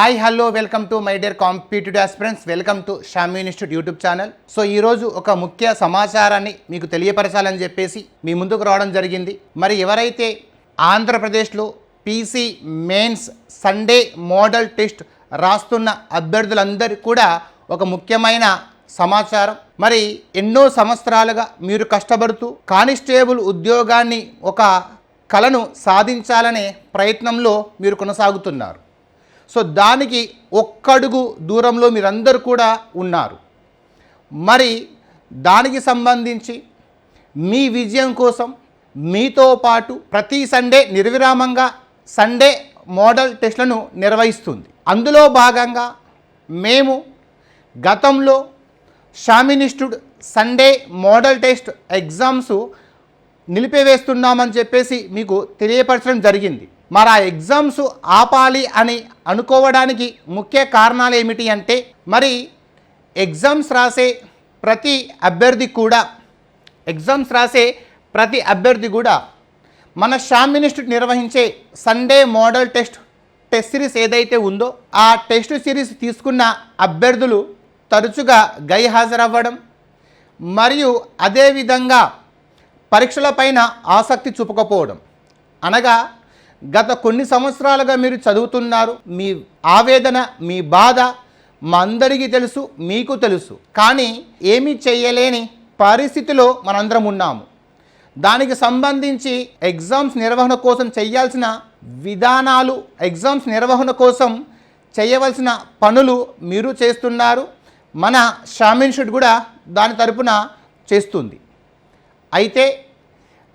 Hi hello welcome to my dear competitive aspirants welcome to Shami institute YouTube channel so ఈరోజు ఒక ముఖ్య సమాచారాన్ని మీకు తెలియపరచాలని చెప్పేసి మీ ముందుకు రావడం జరిగింది. మరి ఎవరైతే ఆంధ్రప్రదేశ్లో PC mains Sunday model test రాస్తున్న అభ్యర్థులందరూ కూడా ఒక ముఖ్యమైన సమాచారం. మరి ఎన్నో సంవత్సరాలుగా మీరు కష్టపడుతూ కానిస్టేబుల్ ఉద్యోగాన్ని ఒక కలను సాధించాలనే ప్రయత్నంలో మీరు కొనసాగుతున్నారు. సో దానికి ఒక్కడుగు దూరంలో మీరందరూ కూడా ఉన్నారు. మరి దానికి సంబంధించి మీ విజయం కోసం మీతో పాటు ప్రతి సండే నిర్విరామంగా సండే మోడల్ టెస్ట్లను నిర్వహిస్తుంది. అందులో భాగంగా మేము గతంలో షామినిస్టుడ్ సండే మోడల్ టెస్ట్ ఎగ్జామ్స్ నిలిపివేస్తున్నామని చెప్పేసి మీకు తెలియపరచడం జరిగింది. మరి ఆ ఎగ్జామ్స్ ఆపాలి అని అనుకోవడానికి ముఖ్య కారణాలు ఏమిటి అంటే మరి ఎగ్జామ్స్ రాసే ప్రతి అభ్యర్థి కూడా ఎగ్జామ్స్ రాసే ప్రతి అభ్యర్థి కూడా మన షామ్ ఇన్స్టిట్యూట్ నిర్వహించే Sunday model test test series ఏదైతే ఉందో ఆ టెస్ట్ సిరీస్ తీసుకున్న అభ్యర్థులు తరచుగా గైహాజరవ్వడం మరియు అదేవిధంగా పరీక్షలపైన ఆసక్తి చూపకపోవడం. అనగా గత కొన్ని సంవత్సరాలుగా మీరు చదువుతున్నారు మీ ఆవేదన మీ బాధ మా అందరికీ తెలుసు మీకు తెలుసు. కానీ ఏమీ చేయలేని పరిస్థితిలో మనందరం ఉన్నాము. దానికి సంబంధించి ఎగ్జామ్స్ నిర్వహణ కోసం చేయాల్సిన విధానాలు ఎగ్జామ్స్ నిర్వహణ కోసం చేయవలసిన పనులు మీరు చేస్తున్నారు. మన షామిన్షుడ్ కూడా దాని తరపున చేస్తుంది. అయితే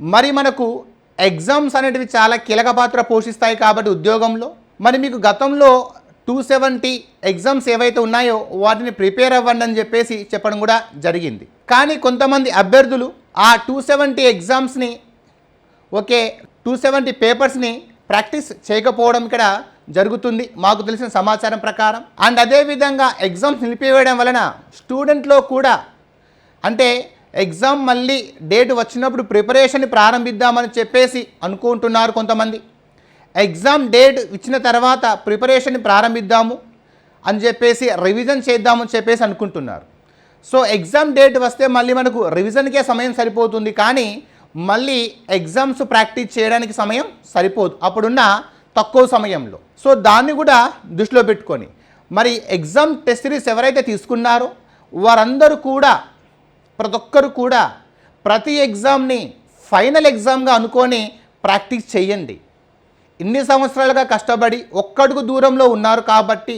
మరి మనకు ఎగ్జామ్స్ అనేటివి చాలా కీలక పాత్ర పోషిస్తాయి కాబట్టి ఉద్యోగంలో. మరి మీకు గతంలో టూ సెవెంటీ ఎగ్జామ్స్ ఏవైతే ఉన్నాయో వాటిని ప్రిపేర్ అవ్వండి అని చెప్పేసి చెప్పడం కూడా జరిగింది. కానీ కొంతమంది అభ్యర్థులు ఆ టూ సెవెంటీ ఎగ్జామ్స్ని ఓకే టూ సెవెంటీ పేపర్స్ని ప్రాక్టీస్ చేయకపోవడం ఇక్కడ జరుగుతుంది. మాకు తెలిసిన సమాచారం ప్రకారం. అండ్ అదేవిధంగా ఎగ్జామ్స్ నిలిపివేయడం వలన స్టూడెంట్లో కూడా అంటే ఎగ్జామ్ మళ్ళీ డేట్ వచ్చినప్పుడు ప్రిపరేషన్ ప్రారంభిద్దామని చెప్పేసి అనుకుంటున్నారు కొంతమంది. ఎగ్జామ్ డేట్ ఇచ్చిన తర్వాత ప్రిపరేషన్ ప్రారంభిద్దాము అని చెప్పేసి రివిజన్ చేద్దామని చెప్పేసి అనుకుంటున్నారు. సో ఎగ్జామ్ డేట్ వస్తే మళ్ళీ మనకు రివిజన్కే సమయం సరిపోతుంది. కానీ మళ్ళీ ఎగ్జామ్స్ ప్రాక్టీస్ చేయడానికి సమయం సరిపోదు. అప్పుడున్న తక్కువ సమయంలో. సో దాన్ని కూడా దృష్టిలో పెట్టుకొని. మరి ఎగ్జామ్ టెస్ట్ సిరీస్ ఎవరైతే తీసుకున్నారో వారందరూ కూడా ప్రతి ఒక్కరు కూడా ప్రతి ఎగ్జామ్ని ఫైనల్ ఎగ్జామ్గా అనుకొని ప్రాక్టీస్ చేయండి. ఇన్ని సంవత్సరాలుగా కష్టపడి ఒక్కడుగు దూరంలో ఉన్నారు కాబట్టి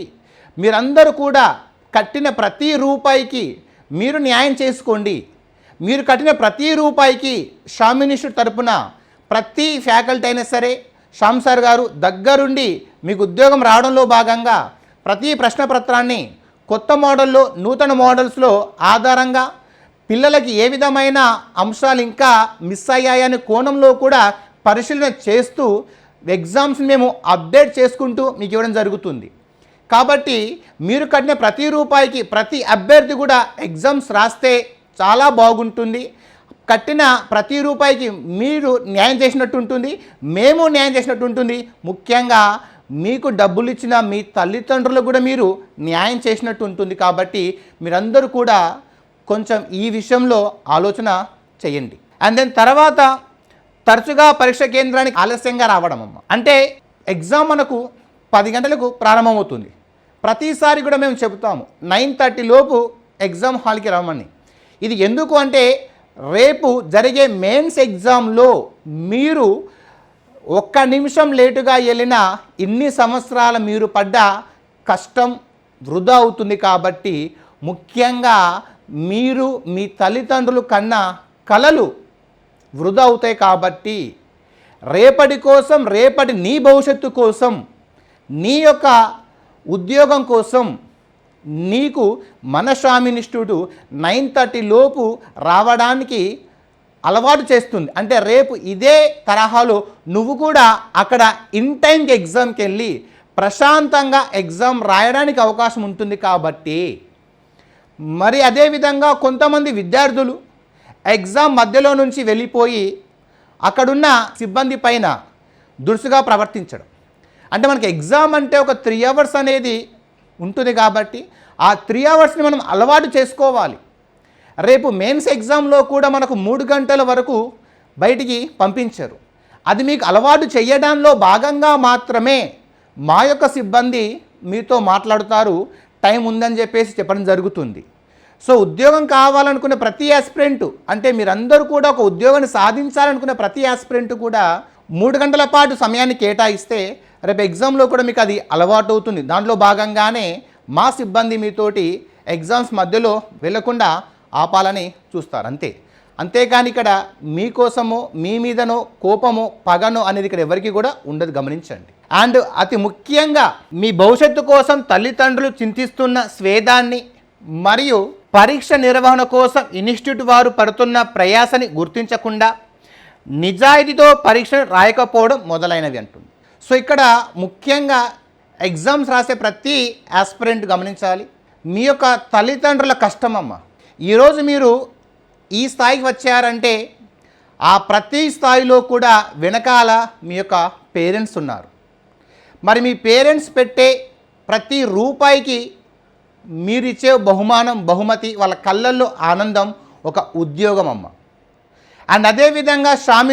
మీరందరూ కూడా కట్టిన ప్రతి రూపాయికి మీరు న్యాయం చేసుకోండి. మీరు కట్టిన ప్రతి రూపాయికి షామినిస్టు తరపున ప్రతి ఫ్యాకల్టీ అయినా సరే శ్యామ్ సార్ గారు దగ్గరుండి మీకు ఉద్యోగం రావడంలో భాగంగా ప్రతి ప్రశ్నపత్రాన్ని కొత్త మోడల్లో నూతన మోడల్స్లో ఆధారంగా పిల్లలకి ఏ విధమైన అంశాలు ఇంకా మిస్ అయ్యాయనే కోణంలో కూడా పరిశీలన చేస్తూ ఎగ్జామ్స్ మేము అప్డేట్ చేసుకుంటూ మీకు ఇవ్వడం జరుగుతుంది. కాబట్టి మీరు కట్టిన ప్రతి రూపాయికి ప్రతి అభ్యర్థి కూడా ఎగ్జామ్స్ రాస్తే చాలా బాగుంటుంది. కట్టిన ప్రతి రూపాయికి మీరు న్యాయం చేసినట్టు ఉంటుంది. మేము న్యాయం చేసినట్టు ఉంటుంది. ముఖ్యంగా మీకు డబ్బులు ఇచ్చిన మీ తల్లిదండ్రులకు కూడా మీరు న్యాయం చేసినట్టు ఉంటుంది. కాబట్టి మీరందరూ కూడా కొంచెం ఈ విషయంలో ఆలోచన చేయండి. అండ్ దెన్ తర్వాత తరచుగా పరీక్ష కేంద్రానికి ఆలస్యంగా రావడం అమ్మ. అంటే ఎగ్జామ్ మనకు పది గంటలకు ప్రారంభమవుతుంది. ప్రతిసారి కూడా మేము చెబుతాము నైన్ థర్టీ లోపు ఎగ్జామ్ హాల్కి రమ్మని. ఇది ఎందుకు అంటే రేపు జరిగే మెయిన్స్ ఎగ్జామ్లో మీరు ఒక్క నిమిషం లేటుగా వెళ్ళిన ఇన్ని సంవత్సరాల మీరు పడ్డ కష్టం వృధా అవుతుంది కాబట్టి ముఖ్యంగా మీరు మీ తల్లిదండ్రులు కన్నా కలలు వృధా అవుతాయి కాబట్టి రేపటి కోసం రేపటి నీ భవిష్యత్తు కోసం నీ యొక్క ఉద్యోగం కోసం నీకు మన ఇన్స్టిట్యూట్ నైన్ థర్టీ లోపు రావడానికి అలవాటు చేస్తుంది. అంటే రేపు ఇదే తరహాలో నువ్వు కూడా అక్కడ ఇన్ టైంకి ఎగ్జామ్కి వెళ్ళి ప్రశాంతంగా ఎగ్జామ్ రాయడానికి అవకాశం ఉంటుంది కాబట్టి మరి అదేవిధంగా కొంతమంది విద్యార్థులు ఎగ్జామ్ మధ్యలో నుంచి వెళ్ళిపోయి అక్కడున్న సిబ్బంది పైన దురుసుగా ప్రవర్తించడం. అంటే మనకి ఎగ్జామ్ అంటే ఒక త్రీ అవర్స్ అనేది ఉంటుంది కాబట్టి ఆ త్రీ అవర్స్ని మనం అలవాటు చేసుకోవాలి. రేపు మెయిన్స్ ఎగ్జామ్లో కూడా మనకు మూడు గంటల వరకు బయటికి పంపించరు. అది మీకు అలవాటు చేయడంలో భాగంగా మాత్రమే మా యొక్క సిబ్బంది మీతో మాట్లాడుతారు. టైం ఉందని చెప్పేసి చెప్పడం జరుగుతుంది. సో ఉద్యోగం కావాలనుకునే ప్రతి ఆస్పిరెంట్ అంటే మీరందరూ కూడా ఒక ఉద్యోగాన్ని సాధించాలనుకునే ప్రతి ఆస్పిరెంట్ కూడా మూడు గంటల పాటు సమయాన్ని కేటాయిస్తే రేపు ఎగ్జామ్లో కూడా మీకు అది అలవాటు అవుతుంది. దాంట్లో భాగంగానే మా సిబ్బంది మీతోటి ఎగ్జామ్స్ మధ్యలో వెళ్ళకుండా ఆపాలని చూస్తారు. అంతే. అంతేకాని ఇక్కడ మీకోసమో మీ మీదనో కోపమో పగనో అనేది ఇక్కడ ఎవరికి కూడా ఉండదు. గమనించండి. అండ్ అతి ముఖ్యంగా మీ భవిష్యత్తు కోసం తల్లిదండ్రులు చింతిస్తున్న స్వేదాన్ని మరియు పరీక్ష నిర్వహణ కోసం ఇన్స్టిట్యూట్ వారు పడుతున్న ప్రయాసని గుర్తించకుండా నిజాయితీతో పరీక్ష రాయకపోవడం మొదలైనవి అంటుంది. సో ఇక్కడ ముఖ్యంగా ఎగ్జామ్స్ రాసే ప్రతి ఆస్పిరెంట్ గమనించాలి. మీ యొక్క తల్లిదండ్రుల కష్టమమ్మ ఈరోజు మీరు ఈ స్థాయికి వచ్చారంటే ఆ ప్రతి స్థాయిలో కూడా వెనకాల మీ యొక్క పేరెంట్స్ ఉన్నారు. మరి మీ పేరెంట్స్ పెట్టే ప్రతి రూపాయికి మీరిచ్చే బహుమానం బహుమతి వాళ్ళ కళ్ళల్లో ఆనందం ఒక ఉద్యోగం అమ్మ అండ్ అదేవిధంగా షామ్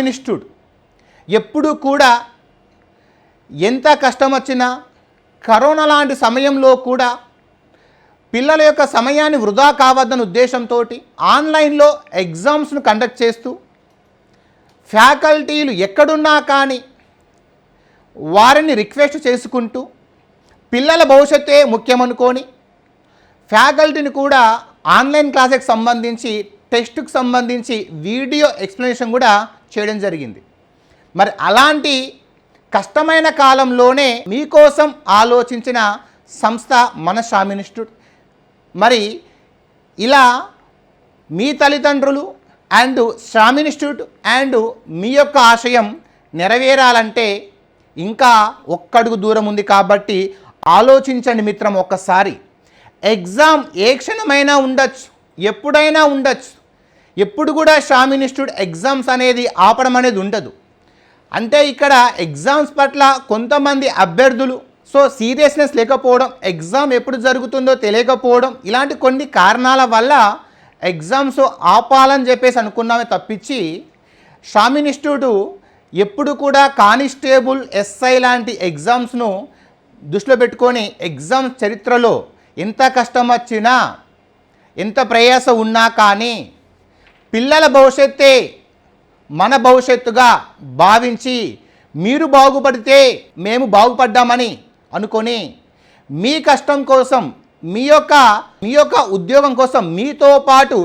ఎప్పుడు కూడా ఎంత కష్టం వచ్చినా కరోనా లాంటి సమయంలో కూడా పిల్లల యొక్క సమయాన్ని వృధా కావద్దన్న ఉద్దేశంతో ఆన్లైన్లో ఎగ్జామ్స్ను కండక్ట్ చేస్తూ ఫ్యాకల్టీలు ఎక్కడున్నా కానీ వారిని రిక్వెస్ట్ చేసుకుంటూ పిల్లల భవిష్యత్తే ముఖ్యమనుకొని ఫ్యాకల్టీని కూడా ఆన్లైన్ క్లాసెస్కి సంబంధించి టెస్ట్కి సంబంధించి వీడియో ఎక్స్ప్లెనేషన్ కూడా చేయడం జరిగింది. మరి అలాంటి కష్టమైన కాలంలోనే మీకోసం ఆలోచించిన సంస్థ మన షామినిస్టుడ్. ఇన్స్టిట్యూట్ మరి ఇలా మీ తల్లిదండ్రులు అండ్ శ్రామ్ ఇన్స్టిట్యూట్ అండ్ మీ యొక్క ఆశయం నెరవేరాలంటే ఇంకా ఒక్కడుగు దూరం ఉంది కాబట్టి ఆలోచించండి మిత్రం ఒక్కసారి. ఎగ్జామ్ ఏ క్షణమైనా ఉండొచ్చు ఎప్పుడైనా ఉండొచ్చు. ఎప్పుడు కూడా శ్రామ్ ఇన్స్టిట్యూట్ ఎగ్జామ్స్ అనేది ఆపడం అనేది ఉండదు. అంటే ఇక్కడ ఎగ్జామ్స్ పట్ల కొంతమంది అభ్యర్థులు సో సీరియస్నెస్ లేకపోవడం ఎగ్జామ్ ఎప్పుడు జరుగుతుందో తెలియకపోవడం ఇలాంటి కొన్ని కారణాల వల్ల ఎగ్జామ్స్ ఆపాలని చెప్పేసి అనుకున్నామే తప్పించి షామ్ ఇన్స్టిట్యూట్ ఎప్పుడు కూడా కానిస్టేబుల్ ఎస్ఐ లాంటి ఎగ్జామ్స్ను దృష్టిలో పెట్టుకొని ఎగ్జామ్ చరిత్రలో ఎంత కష్టం వచ్చినా ఎంత ప్రయాస ఉన్నా కానీ పిల్లల భవిష్యత్తే మన భవిష్యత్తుగా భావించి మీరు బాగుపడితే మేము బాగుపడ్డామని అనుకొని మీ కష్టం కోసం మీ యొక్క మీ యొక్క ఉద్యోగం కోసం మీతో పాటు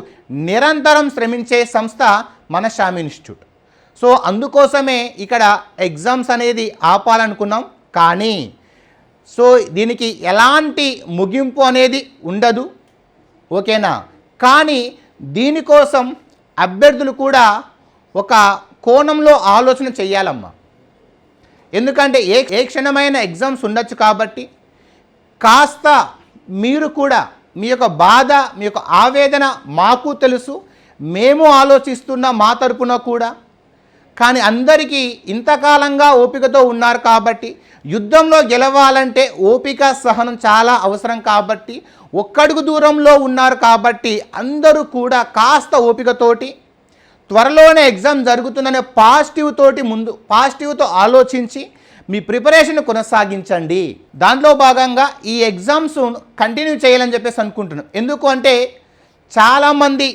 నిరంతరం శ్రమించే సంస్థ మన శ్యామ్ ఇన్స్టిట్యూట్. సో అందుకోసమే ఇక్కడ ఎగ్జామ్స్ అనేది ఆపాలనుకున్నాం. కానీ సో దీనికి ఎలాంటి ముగింపు అనేది ఉండదు. ఓకేనా? కానీ దీనికోసం అభ్యర్థులు కూడా ఒక కోణంలో ఆలోచన చేయాలమ్మా. ఎందుకంటే ఏ ఏ క్షణమైన ఎగ్జామ్స్ ఉండొచ్చు కాబట్టి కాస్త మీరు కూడా మీ యొక్క బాధ మీ యొక్క ఆవేదన మాకు తెలుసు మేము ఆలోచిస్తున్న మా తరపున కూడా. కానీ అందరికీ ఇంతకాలంగా ఓపికతో ఉన్నారు కాబట్టి యుద్ధంలో గెలవాలంటే ఓపిక సహనం చాలా అవసరం కాబట్టి ఒక్కడుగు దూరంలో ఉన్నారు కాబట్టి అందరూ కూడా కాస్త ఓపికతోటి త్వరలోనే ఎగ్జామ్ జరుగుతుందనే పాజిటివ్ తోటి ముందు పాజిటివ్తో ఆలోచించి మీ ప్రిపరేషన్ కొనసాగించండి. దాంట్లో భాగంగా ఈ ఎగ్జామ్స్ కంటిన్యూ చేయాలని చెప్పేసి అనుకుంటున్నాను. ఎందుకు అంటే చాలామంది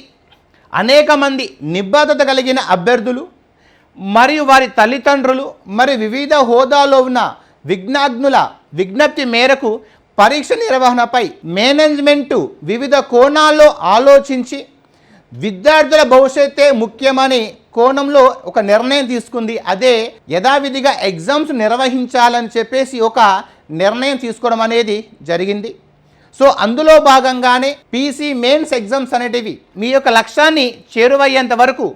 అనేక మంది నిబద్ధత కలిగిన అభ్యర్థులు మరియు వారి తల్లిదండ్రులు మరి వివిధ హోదాలో ఉన్న విజ్ఞాజ్ఞుల విజ్ఞప్తి మేరకు పరీక్ష నిర్వహణపై మేనేజ్మెంటు వివిధ కోణాల్లో ఆలోచించి విద్యార్థుల భవిష్యత్తే ముఖ్యమని కోణంలో ఒక నిర్ణయం తీసుకుంది. అదే యథావిధిగా ఎగ్జామ్స్ నిర్వహించాలని చెప్పేసి ఒక నిర్ణయం తీసుకోవడం అనేది జరిగింది. సో అందులో భాగంగానే పీసీ మెయిన్స్ ఎగ్జామ్స్ అనేటివి మీ యొక్క లక్ష్యాన్ని చేరువయ్యేంత వరకు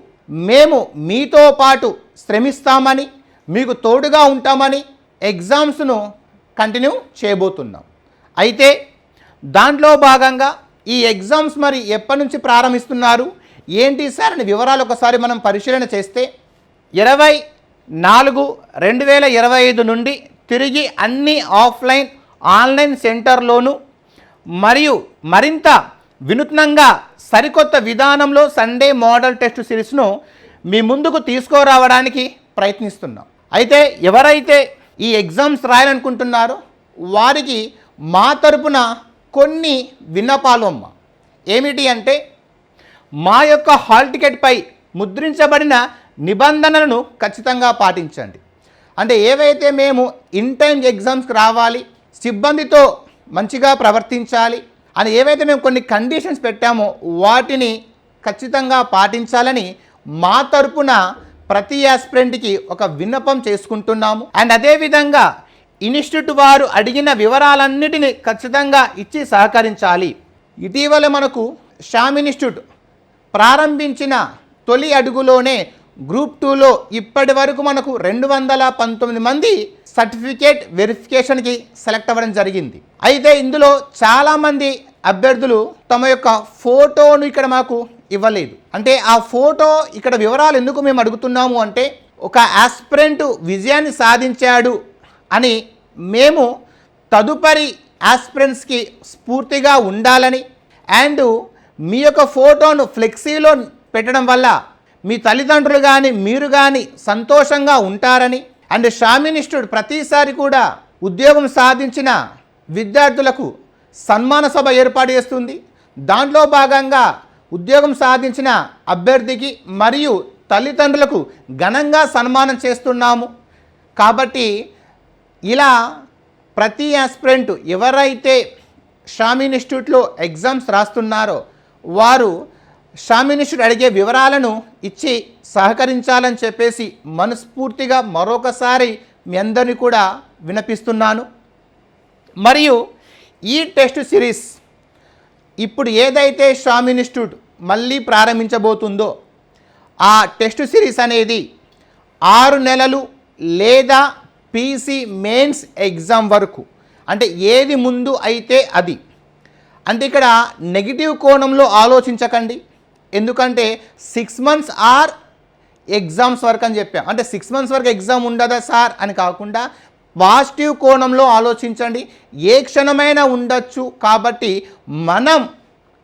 మేము మీతో పాటు శ్రమిస్తామని మీకు తోడుగా ఉంటామని ఎగ్జామ్స్ను కంటిన్యూ చేయబోతున్నాం. అయితే దాంట్లో భాగంగా ఈ ఎగ్జామ్స్ మరి ఎప్పటి నుంచి ప్రారంభిస్తున్నారు? ఏంటి సార్ అని వివరాలు ఒకసారి మనం పరిశీలన చేస్తే ఇరవై నాలుగు రెండు వేల ఇరవై ఐదు నుండి తిరిగి అన్ని ఆఫ్లైన్ ఆన్లైన్ సెంటర్లోనూ మరియు మరింత వినూత్నంగా సరికొత్త విధానంలో సండే మోడల్ టెస్ట్ సిరీస్ను మీ ముందుకు తీసుకురావడానికి ప్రయత్నిస్తున్నాం. అయితే ఎవరైతే ఈ ఎగ్జామ్స్ రాయాలనుకుంటున్నారో వారికి మా తరపున కొన్ని విన్నపాలు అమ్మ. ఏమిటి అంటే మా యొక్క హాల్ టికెట్పై ముద్రించబడిన నిబంధనలను ఖచ్చితంగా పాటించండి. అంటే ఏవైతే మేము ఇన్ టైం ఎగ్జామ్స్కి రావాలి సిబ్బందితో మంచిగా ప్రవర్తించాలి అని ఏవైతే మేము కొన్ని కండిషన్స్ పెట్టామో వాటిని ఖచ్చితంగా పాటించాలని మా తరపున ప్రతి ఆస్పిరెంట్కి ఒక విన్నపం చేసుకుంటున్నాము. అండ్ అదేవిధంగా ఇన్స్టిట్యూట్ వారు అడిగిన వివరాలన్నిటిని ఖచ్చితంగా ఇచ్చి సహకరించాలి. ఇటీవల మనకు శ్యామ్ ఇన్స్టిట్యూట్ ప్రారంభించిన తొలి అడుగులోనే గ్రూప్ టూలో ఇప్పటి వరకు మనకు రెండు వందల పంతొమ్మిది మంది సర్టిఫికేట్ వెరిఫికేషన్కి సెలెక్ట్ అవ్వడం జరిగింది. అయితే ఇందులో చాలామంది అభ్యర్థులు తమ యొక్క ఫోటోను ఇక్కడ మాకు ఇవ్వలేదు. అంటే ఆ ఫోటో ఇక్కడ వివరాలు ఎందుకు మేము అడుగుతున్నాము అంటే ఒక ఆస్పిరెంట్ విజయాన్ని సాధించాడు అని మేము తదుపరి ఆస్పిరెంట్స్కి స్ఫూర్తిగా ఉండాలని అండ్ మీ యొక్క ఫోటోను ఫ్లెక్సీలో పెట్టడం వల్ల మీ తల్లిదండ్రులు కానీ మీరు కానీ సంతోషంగా ఉంటారని అండ్ షామినిస్టుడు ప్రతిసారి కూడా ఉద్యోగం సాధించిన విద్యార్థులకు సన్మాన సభ ఏర్పాటు చేస్తుంది. దాంట్లో భాగంగా ఉద్యోగం సాధించిన అభ్యర్థికి మరియు తల్లిదండ్రులకు ఘనంగా సన్మానం చేస్తున్నాము. కాబట్టి ఇలా ప్రతి ఆస్పిరెంట్ ఎవరైతే షామ్ ఇన్స్టిట్యూట్లో ఎగ్జామ్స్ రాస్తున్నారో వారు షామ్ ఇన్స్టిట్యూట్ అడిగే వివరాలను ఇచ్చి సహకరించాలని చెప్పేసి మనస్ఫూర్తిగా మరొకసారి మీ అందరినీ కూడా వినపిస్తున్నాను. మరియు ఈ టెస్ట్ సిరీస్ ఇప్పుడు ఏదైతే షామ్ ఇన్స్టిట్యూట్ మళ్ళీ ప్రారంభించబోతుందో ఆ టెస్ట్ సిరీస్ అనేది ఆరు నెలలు లేదా పీసీ మెయిన్స్ ఎగ్జామ్ వరకు. అంటే ఏది ముందు అయితే అది. అంటే ఇక్కడ నెగిటివ్ కోణంలో ఆలోచించకండి. ఎందుకంటే సిక్స్ మంత్స్ ఆర్ ఎగ్జామ్స్ వరకు అని చెప్పాం. అంటే సిక్స్ మంత్స్ వరకు ఎగ్జామ్ ఉండదా సార్ అని కాకుండా పాజిటివ్ కోణంలో ఆలోచించండి. ఏ క్షణమైనా ఉండొచ్చు. కాబట్టి మనం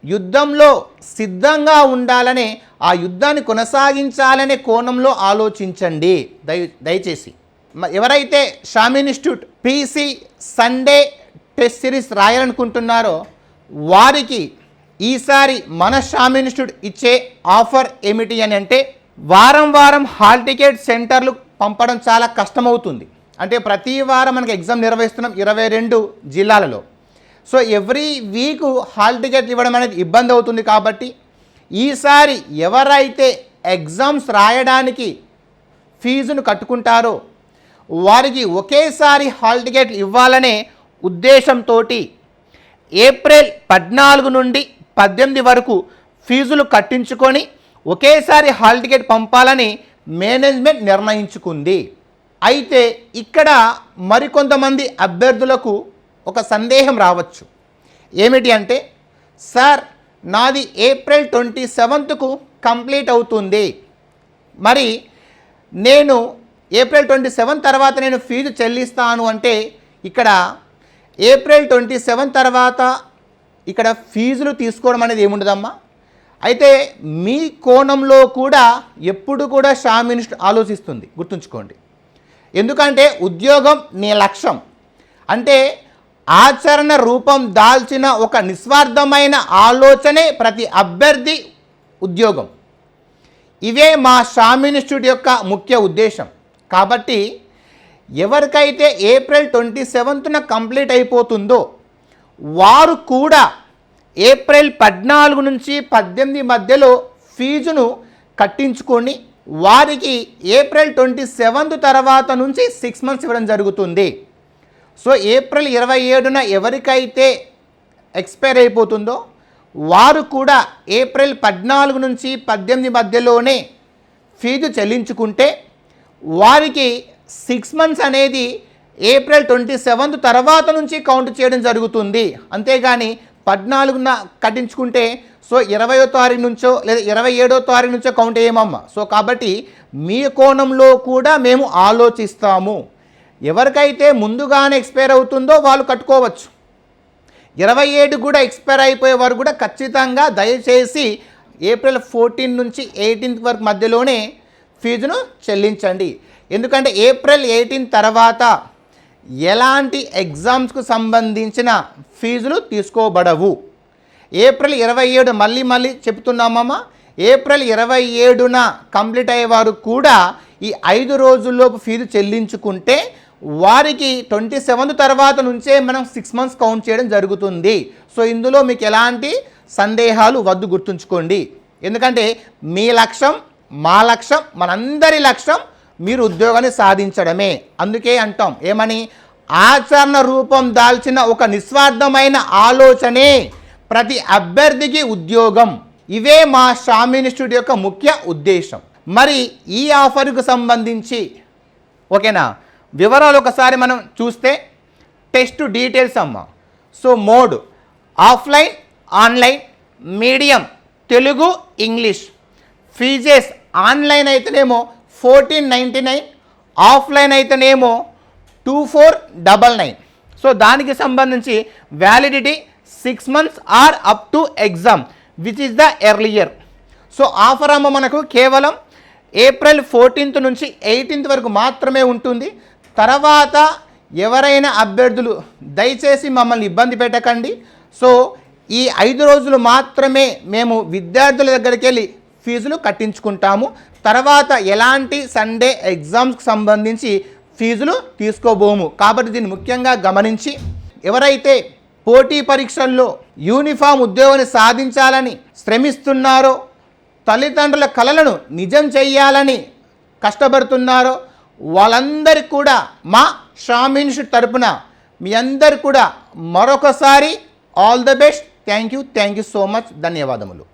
యుద్ధంలో సిద్ధంగా ఉండాలనే ఆ యుద్ధాన్ని కొనసాగించాలనే కోణంలో ఆలోచించండి. దయ దయచేసి. ఎవరైతే Sham institute PC Sunday test series రాయాలనుకుంటున్నారో వారికి ఈసారి మన షామ్ ఇన్స్టిట్యూట్ ఇచ్చే ఆఫర్ ఏమిటి అని అంటే వారం వారం హాల్ టికెట్ సెంటర్లు పంపడం చాలా కష్టమవుతుంది. అంటే ప్రతి వారం మనకి ఎగ్జామ్ నిర్వహిస్తున్నాం ఇరవై రెండు జిల్లాలలో. So every week hall ticket ఇవ్వడం అనేది ఇబ్బంది అవుతుంది కాబట్టి ఈసారి ఎవరైతే ఎగ్జామ్స్ రాయడానికి ఫీజును కట్టుకుంటారో వారికి ఒకేసారి హాల్ టికెట్లు ఇవ్వాలనే ఉద్దేశంతో ఏప్రిల్ పద్నాలుగు నుండి పద్దెనిమిది వరకు ఫీజులు కట్టించుకొని ఒకేసారి హాల్ టికెట్ పంపాలని మేనేజ్మెంట్ నిర్ణయించుకుంది. అయితే ఇక్కడ మరికొంతమంది అభ్యర్థులకు ఒక సందేహం రావచ్చు. ఏమిటి అంటే సార్ నాది ఏప్రిల్ ట్వంటీ సెవెంత్కు కంప్లీట్ అవుతుంది. మరి నేను ఏప్రిల్ ట్వంటీ సెవెన్ తర్వాత నేను ఫీజు చెల్లిస్తాను అంటే ఇక్కడ ఏప్రిల్ ట్వంటీ సెవెన్ తర్వాత ఇక్కడ ఫీజులు తీసుకోవడం అనేది ఏముండదమ్మా? అయితే మీ కోణంలో కూడా ఎప్పుడు కూడా షా మినిస్టర్ ఆలోచిస్తుంది. గుర్తుంచుకోండి. ఎందుకంటే ఉద్యోగం నీ లక్ష్యం. అంటే ఆచరణ రూపం దాల్చిన ఒక నిస్వార్థమైన ఆలోచనే ప్రతి అభ్యర్థి ఉద్యోగం. ఇవే మా షామ్ ఇన్స్టిట్యూట్ యొక్క ముఖ్య ఉద్దేశం. కాబట్టి ఎవరికైతే ఏప్రిల్ ట్వంటీ సెవెంత్న కంప్లీట్ అయిపోతుందో వారు కూడా ఏప్రిల్ పద్నాలుగు నుంచి పద్దెనిమిది మధ్యలో ఫీజును కట్టించుకొని వారికి ఏప్రిల్ ట్వంటీ సెవెంత్ తర్వాత నుంచి సిక్స్ మంత్స్ ఇవ్వడం జరుగుతుంది. సో ఏప్రిల్ ఇరవై ఏడున ఎవరికైతే ఎక్స్పైర్ అయిపోతుందో వారు కూడా ఏప్రిల్ పద్నాలుగు నుంచి పద్దెనిమిది మధ్యలోనే ఫీజు చెల్లించుకుంటే వారికి సిక్స్ మంత్స్ అనేది ఏప్రిల్ ట్వంటీ సెవెంత్ తర్వాత నుంచి కౌంట్ చేయడం జరుగుతుంది. అంతేగాని పద్నాలుగున కట్టించుకుంటే సో ఇరవయో తారీఖు నుంచో లేదా ఇరవై ఏడో తారీఖు నుంచో కౌంట్ చేయమమ్మ. సో కాబట్టి మీ కోణంలో కూడా మేము ఆలోచిస్తాము. ఎవరికైతే ముందుగానే ఎక్స్పైర్ అవుతుందో వాళ్ళు కట్టుకోవచ్చు. ఇరవై ఏడు కూడా ఎక్స్పైర్ అయిపోయే వారు కూడా ఖచ్చితంగా దయచేసి ఏప్రిల్ ఫోర్టీన్ నుంచి ఎయిటీన్త్ వరకు మధ్యలోనే ఫీజును చెల్లించండి. ఎందుకంటే ఏప్రిల్ ఎయిటీన్ తర్వాత ఎలాంటి ఎగ్జామ్స్కు సంబంధించిన ఫీజులు తీసుకోబడవు. ఏప్రిల్ ఇరవై ఏడు మళ్ళీ మళ్ళీ చెప్తున్నామమ్మా. ఏప్రిల్ ఇరవై ఏడున కంప్లీట్ అయ్యేవారు కూడా ఈ ఐదు రోజుల్లోపు ఫీజు చెల్లించుకుంటే వారికి ట్వంటీ సెవెంత్ తర్వాత నుంచే మనం సిక్స్ మంత్స్ కౌంట్ చేయడం జరుగుతుంది. సో ఇందులో మీకు ఎలాంటి సందేహాలు వద్దు గుర్తుంచుకోండి. ఎందుకంటే మీ లక్ష్యం మా లక్ష్యం మనందరి లక్ష్యం మీరు ఉద్యోగాన్ని సాధించడమే. అందుకే అంటాం ఏమని? ఆచరణ రూపం దాల్చిన ఒక నిస్వార్థమైన ఆలోచనే ప్రతి అభ్యర్థికి ఉద్యోగం. ఇవే మా షామ్ ఇన్స్టిట్యూట్ యొక్క ముఖ్య ఉద్దేశం. మరి ఈ ఆఫర్కు సంబంధించి ఓకేనా? వివరాలు ఒకసారి మనం చూస్తే టెస్ట్ డీటెయిల్స్ అమ్మ. So mode offline online medium Telugu English. Fees online అయితేనేమో ఫోర్టీన్ నైంటీ నైన్ ఆఫ్లైన్ అయితేనేమో two four double nine. So దానికి సంబంధించి validity six months are up to exam which is the earlier so offer అమ్మ మనకు కేవలం April fourteenth నుంచి eighteenth వరకు మాత్రమే ఉంటుంది. తర్వాత ఎవరైనా అభ్యర్థులు దయచేసి మమ్మల్ని ఇబ్బంది పెట్టకండి. సో ఈ ఐదు రోజులు మాత్రమే మేము విద్యార్థుల దగ్గరికి వెళ్ళి ఫీజులు కట్టించుకుంటాము. తర్వాత ఎలాంటి సండే ఎగ్జామ్స్కి సంబంధించి ఫీజులు తీసుకోబోము. కాబట్టి దీన్ని ముఖ్యంగా గమనించి ఎవరైతే పోటీ పరీక్షల్లో యూనిఫామ్ ఉద్యోగాన్ని సాధించాలని శ్రమిస్తున్నారో తల్లిదండ్రుల కలలను నిజం చేయాలని కష్టపడుతున్నారో వాళ్ళందరికీ కూడా మా షామీన్స్ తరపున మీ అందరు కూడా మరొకసారి all the best. Thank you. Thank you so much. ధన్యవాదములు.